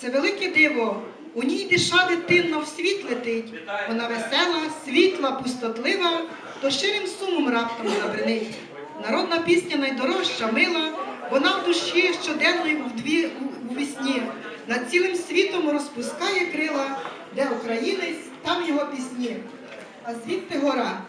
Це велике диво. У ній диша дитинно в світ летить. Вона весела, світла, пустотлива, то щирим сумом раптом забринить. Народна пісня найдорожча, мила, вона в душі щоденно й вдві у вісні. Над цілим світом розпускає крила, де українець, там його пісні. А звідти гора.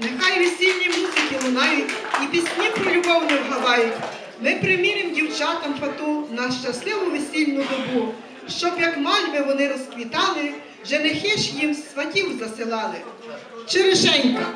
Нехай весільні музики лунають і пісні про любов не вгавають. Ми примірим дівчатам фату на щасливу весільну добу, щоб як мальви вони розквітали, женихи ж їм сватів засилали. Черешенька.